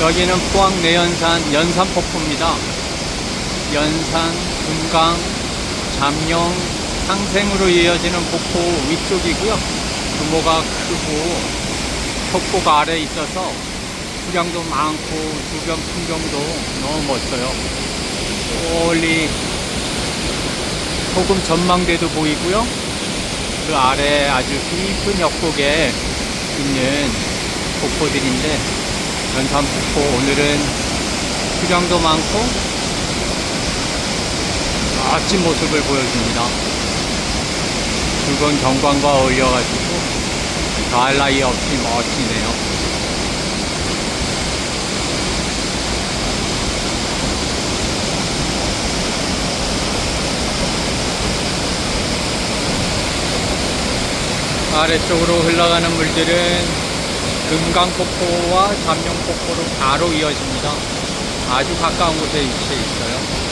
여기는 포항 내연산 연산폭포입니다. 연산, 금강, 잠룡, 상생으로 이어지는 폭포 위쪽이고요. 규모가 크고 폭포가 아래에 있어서 수량도 많고 주변 풍경도 너무 멋져요. 멀리 소금 전망대도 보이고요. 그 아래 아주 깊은 협곡에 있는 폭포들인데 연산 폭포 오늘은 수량도 많고 멋진 모습을 보여줍니다. 붉은 경관과 어울려가지고 더할 나위 없이 멋지네요. 아래쪽으로 흘러가는 물들은 금강폭포와 잠룡폭포로 바로 이어집니다. 아주 가까운 곳에 위치해 있어요.